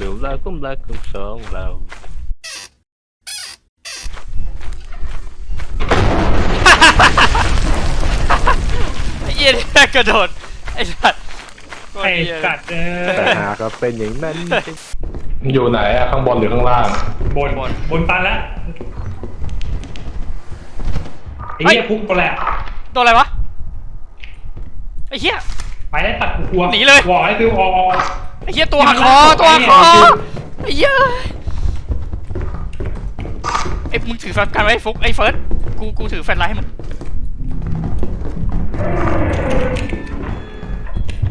เดี๋ยวเราก้มรักของสองเรา ไอ้เหี้ยนี่กระโดด ไอ้สัตว์โคตรไอ้เหี้ยสัตว์เออแต่หากว่าเป็นอย่างนั้น อยู่ไหนอะข้างบนหรือข้างล่าง บนบนตันแล้วไอ้เหี้ยพุ่งไปแล้วโดนอะไรวะ ไอ้เหี้ย ไปได้ตัดกูกลัวหนีเลยหวอยคือออไอ้ เหี้ยตัวหักคอตัวหักคอไอ้เหี้ยไอ้มึงถือแฟลชกันไว้ไอ้ฟุกไอ้เฟิร์สกูกูถือแฟลชไลท์ให้มึง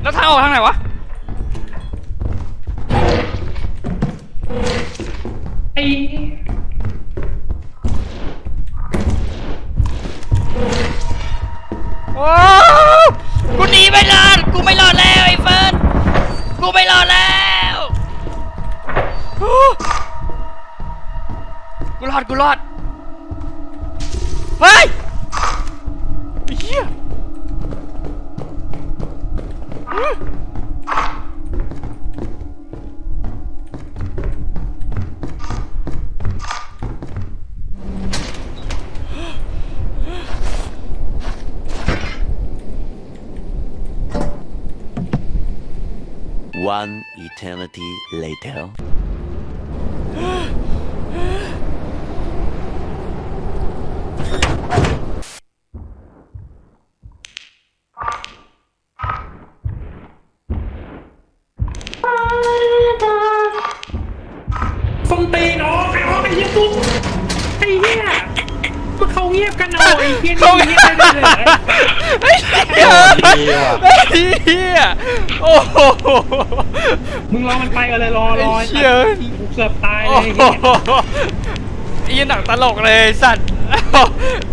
แล้วทางออกทางไหนวะไอ้โอ้กูหนีไม่รอดกูไม่รอดแล้วไอ้เฟิร์ส กูไม่รอดแล้วกูรอดกูรอดเฮ้ยไอ้เฮีย One eternity later. ส้นตีนอ๋อ งียบกันเอาไอ้เหี้ยนี่เงียบได้เลยเหรอไอ้เหี้ยไอ้เหี้ยโอ้โหมึงรอมันไปกันเลยรอรอไอ้เหี้ยกูเกือบตายเลโอ้ยโหไอ้เหี้ยหนังตลกเลยสัตว์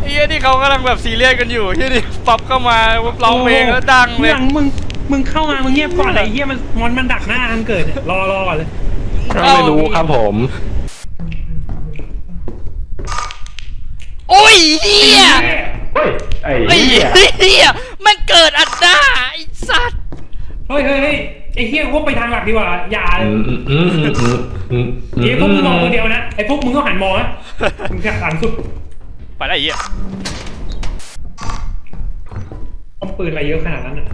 ไอ้เหี้ยนี่เขากำลังแบบซีเรียสกันอยู่ไอ้เหี้ยนี่ป๊อปเข้ามาร้องเพลงแล้วดังเลยหลังมึงมึงเข้ามามึงเงียบก่อนไอ้เหี้ยมันมันมันดักหน้าอันเกิดเนี่ยรอรอก่อนเลยไม่รู้ครับผม โอ้ยเหี้ยเฮ้ยไอ้ไอ้เหี้ยเหี้ยมันเกิดอันด้าไอ้สัตว์เฮ้ยเฮ้ยเฮ้ยไอ้เฮียพวกไปทางหลักดีกว่าอย่าอืมอืมอืมอืมอืมอืมไอ้พวกมึงมองคนเดียวนะไอ้พวกมึงก็หันมองนะมึงแค่หันสุดไปแล้วไอ้เหี้ยต้องปืนอะไรเยอะขนาดนั้นอะ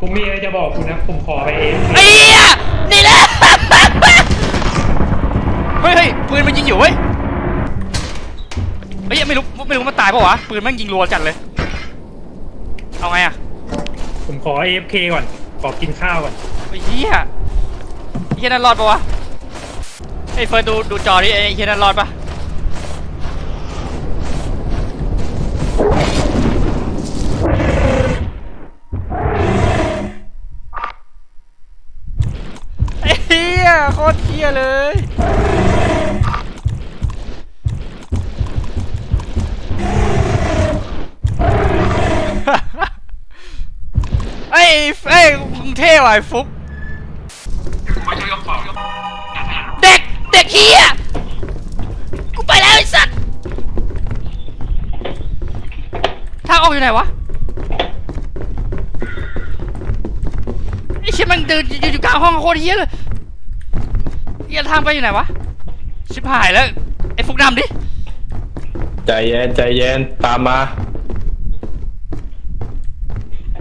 ผมมีอะไรจะบอกคุณนะผมขอไปเองไอ้เหี้ยนี่แหละเฮ้ยเฮ้ยปืนมันยิงอยู่เว้ยเฮ้ย ไม่รู้ไม่รู้มันตายปะวะ ปืนแม่งยิงรัวจัดเลย เอาไงอะผมขอ AFK ก่อน ขอกินข้าวก่อน ไอ้เหี้ยไอ้เหี้ยนั่นรอดปะวะไอ้เฟิร์นดูดูจอดิไอ้เหี้ยนั่นรอดปะไอ้เหี้ยโคตรเหี้ยเลย ไอ้ไอ้ยมึงเท่ว่ะไอ้ฟุกเด็กเด็กเฮียกูไปแล้วไอ้สัตว์ทางออกอยู่ไหนวะไอ้เชี่ยมันเดินอยู่อยู่กลางห้องโคตรเฮียเลยเฮียทางไปอยู่ไหนวะชิบหายแล้วไอ้ฟุกนำดิใจเย็นใจเย็นตามมา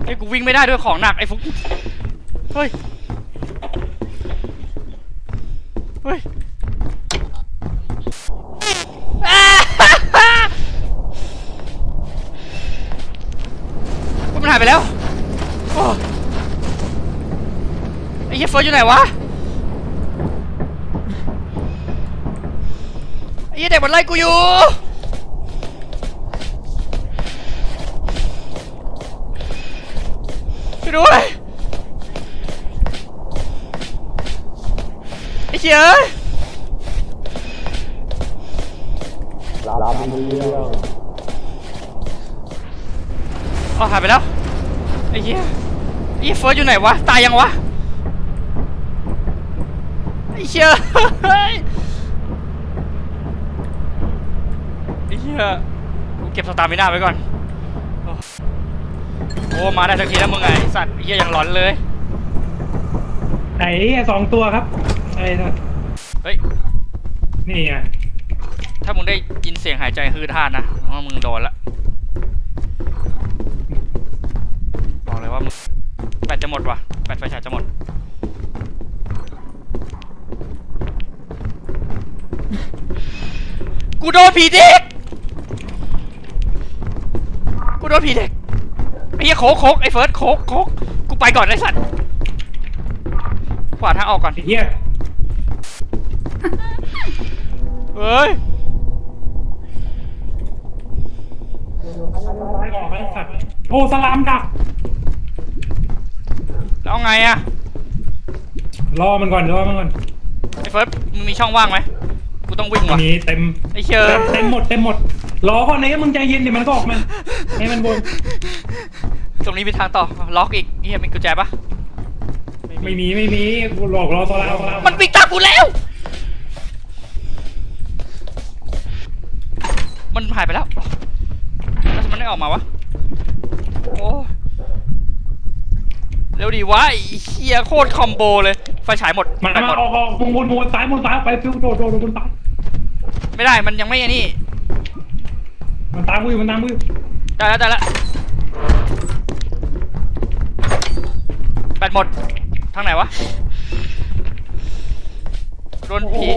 ไอ้กูวิ่งไม่ได้ด้วยของหนักไอ้ฟุกเฮ้ยเฮ้ยมันหายไปแล้วโอ้ไอ้เหี้ยเฟิร์สอยู่ไหนวะไอ้เหี้ยเด็กมันไล่กูอยู่ ช่วยด้วยไอ้เชี่ยเอ้ยอ๋อหายไปแล้วไอ้เหี้ยไอ้เหี้ยเฟิร์สอยู่ไหนวะตายยังวะไอ้เชี่ยเฮ้ยไอ้เหี้ยกูเก็บสตาร์มิน่าไว้ก่อน โอ้มาได้สักทีแล้วมึงไงไอ้สัตว์ไอ้เหี้ยยังร้อนเลย ไหนไอ้เหี้ยสองตัวครับไอ้สัสเฮ้ย นี่ไงถ้ามึงได้ยินเสียงหายใจฮือท่านนะว่ามึงโดนละ บอกเลยว่ามึงแบตจะหมดว่ะแบตไฟฉายจะหมด กูโดนผีเด็ก กูโดนผีเด็ก ไอ้เหี้ยโคกโคกไอ้เฟิร์สโคกโคกกูไปก่อนไอ้สัตว์ขวาทางออกก่อนไอ้เหี้ยเฮ้ยไม่ออกไอ้สัตว์โอ้สลามดัก แล้วไงอะรอมันก่อนรอมันก่อนไอ้เฟิร์สมึงมีช่องว่างไหมกูต้องวิ่งอัว่ะนนี้เต็มไอ้เชอเต็มเต็มหมดเต็มหมด รอก่อนนะมึงใจเย็นเดี๋ยวมันก็ออกมาให้มันวน ตรงนี้มีทางต่อ ล็อกอีกเฮียมีกุญแจปะไม่มีไม่มีกูหลอกรอสลามสลามมันวิ่งตามกูแล้ว มันหายไปแล้วแล้วทำไมมันไม่ออกมาวะ โอ้เร็วดีวะไอ้เฮียโคตรคอมโบเลย ไฟฉายหมดมันแบตหมมาด ออกออกมุงวนวนซ้ายมุนซ้ายไปฟิวโดดโดดโดดบนซ้ายไม่ได้ มันยังไม่ไอ้นี่ มันตามกูอยู่มันตามกูอยู่ได้แล้วได้แล้ว แบตหมด ทางไหนวะ โดนผี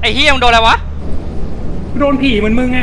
ไอ้เฮียมึงโดนอะไรวะ โดนผีเหมือนมึงไง